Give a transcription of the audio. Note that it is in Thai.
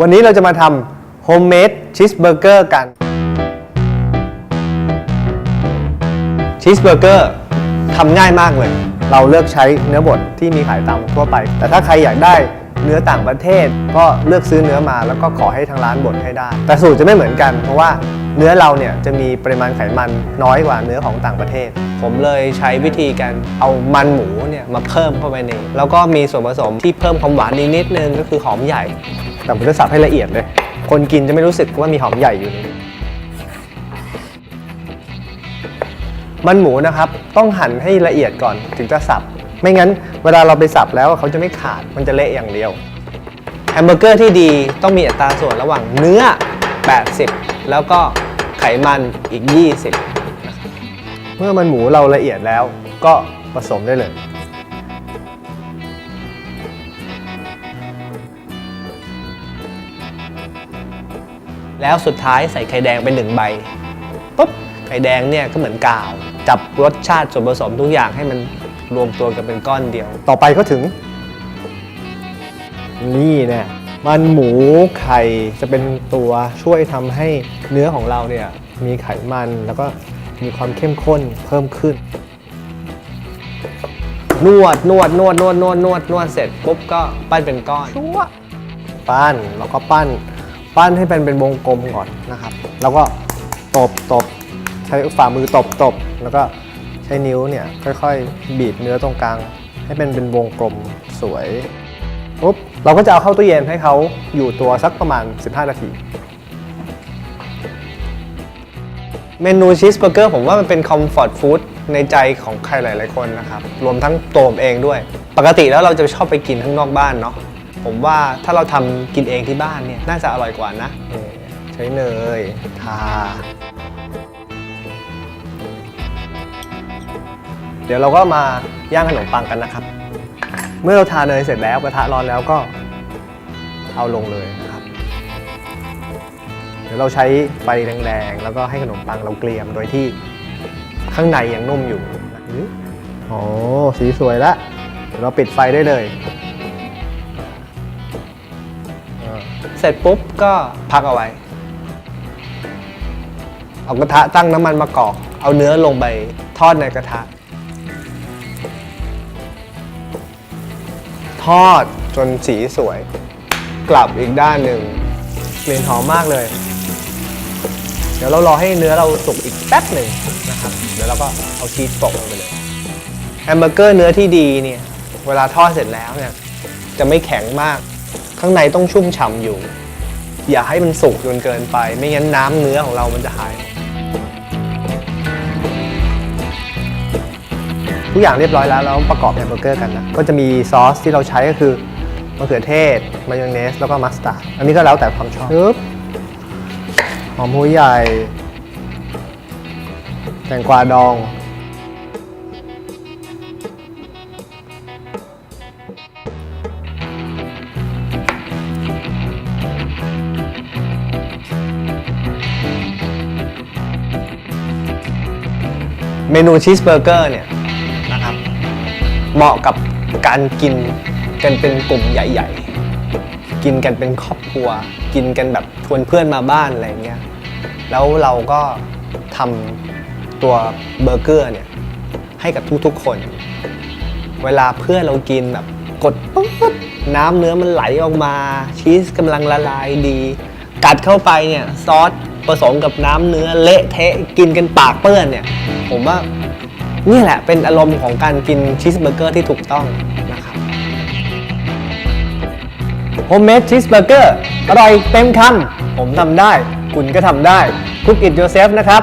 วันนี้เราจะมาทำโฮมเมดชีสเบอร์เกอร์กันชีสเบอร์เกอร์ทำง่ายมากเลย เราเลือกใช้เนื้อบดที่มีขายตามทั่วไป แต่ถ้าใครอยากได้เนื้อต่างประเทศก็เลือกซื้อเนื้อมาแล้วก็ขอให้ทางร้านบดให้ได้ แต่สูตรจะไม่เหมือนกัน เพราะว่าเนื้อเราเนี่ยจะมีปริมาณไขมันน้อยกว่าเนื้อของต่างประเทศ ผมเลยใช้วิธีการเอามันหมูเนี่ยมาเพิ่มเข้าไปในแล้วก็มีส่วนผสมที่เพิ่มความหวานนิดนึงก็คือหอมใหญ่ แต่ผมจะสับให้ละเอียดเลย คนกินจะไม่รู้สึกว่ามีหอมใหญ่อยู่ในนี้มันหมูนะครับ ต้องหั่นให้ละเอียดก่อนถึงจะสับ ไม่งั้นเวลาเราไปสับแล้วเขาจะไม่ขาดมันจะเละอย่างเดียวแฮมเบอร์เกอร์ที่ดีต้องมีอัตราส่วนระหว่างเนื้อ 80 แล้วก็ไขมันอีก 20 เมื่อมันหมูเราละเอียดแล้วก็ผสมได้เลย แล้วสุดท้ายใส่ไข่แดงไปหนึ่งใบปุ๊บไข่แดงเนี่ยก็เหมือนกาว จับรสชาติส่วนผสมทุกอย่างให้มันรวมตัวกันเป็นก้อนเดียว ต่อไปก็ถึง นี่แน่มันหมูไข่จะเป็นตัวช่วยทำให้เนื้อของเราเนี่ยมีไขมันแล้วก็มีความเข้มข้นเพิ่มขึ้น นวดนวดนวดนวดนวดนวดนวดเสร็จปุ๊บก็ปั้นเป็นก้อนชั่วปั้นแล้วก็ปั้น ปั้นให้เป็นเป็นวงกลมก่อนนะครับ แล้วก็ตบตบใช้ฝ่ามือตบตบแล้วก็ใช้นิ้วเนี่ยค่อยๆ บีบเนื้อตรงกลาง ให้เป็นเป็นวงกลมสวยปุ๊บเราก็จะเอาเข้าตู้เย็นให้เขาอยู่ตัวสักประมาณ 15 นาที เมนูชีสเบอร์เกอร์ผมว่ามันเป็นคอมฟอร์ตฟู้ดในใจของใครหลาย ๆ คนนะครับ รวมทั้งตัวผมเองด้วย ปกติแล้วเราจะชอบไปกินข้างนอกบ้านเนาะ ผมว่าถ้าเราทำกินเองที่บ้านเนี่ยน่าจะอร่อยกว่านะนี่ใช้เนยทา เดี๋ยวเราก็มาย่างขนมปังกันนะครับ เมื่อเราทาเนยเสร็จแล้วกระทะร้อนแล้วก็เอาลงเลยนะครับ เดี๋ยวเราใช้ไฟแรงๆ แล้วก็ให้ขนมปังเราเกรียมโดยที่ข้างในยังนุ่มอยู่นะโอ้สีสวยแล้วเดี๋ยวเราปิดไฟได้เลย สร็จปุ๊บก็พักเอาไว้ เอากระทะตั้งน้ำมันมากอก เอาเนื้อลงไปทอดในกระทะ ทอดจนสีสวย กลับอีกด้านหนึ่งกลิ่นหอมมากเลย เดี๋ยวเรารอให้เนื้อเราสุกอีกแป๊บหนึ่งนะครับ เดี๋ยวเราก็เอาชีสโปะลงไปเลยแฮมเบอร์เกอร์เนื้อที่ดีเนี่ย เวลาทอดเสร็จแล้วเนี่ย จะไม่แข็งมาก ข้างในต้องชุ่มฉ่ำอยู่ อย่าให้มันสุกจนเกินไป ไม่งั้นน้ำเนื้อของเรามันจะหาย ทุกอย่างเรียบร้อยแล้วเราประกอบแฮมเบอร์เกอร์กันนะก็จะมีซอสที่เราใช้ก็คือมะเขือเทศ มายองเนส แล้วก็มัสตาร์ด อันนี้ก็แล้วแต่ความชอบปึ๊บหอมหัวใหญ่ แตงกวาดอง เมนูชีสเบอร์เกอร์เนี่ยนะครับเหมาะกับการกินกันเป็นกลุ่มใหญ่ ๆ กินกันเป็นครอบครัว กินกันแบบชวนเพื่อนมาบ้านอะไรเงี้ยแล้วเราก็ทำตัวเบอร์เกอร์เนี่ยให้กับทุกๆคน เวลาเพื่อนเรากินแบบกดปุ๊บน้ำเนื้อมันไหลออกมา ชีสกำลังละลายดี กัดเข้าไปเนี่ยซอส ผสมกับน้ำเนื้อเละเทะกินกันปากเปื้อนเนี่ย ผมว่านี่แหละเป็นอารมณ์ของการกินชีสเบอร์เกอร์ที่ถูกต้องนะครับโฮมเมดชีสเบอร์เกอร์อร่อยเต็มคำผมทำได้ คุณก็ทำได้คุกอิดโยเซฟนะครับ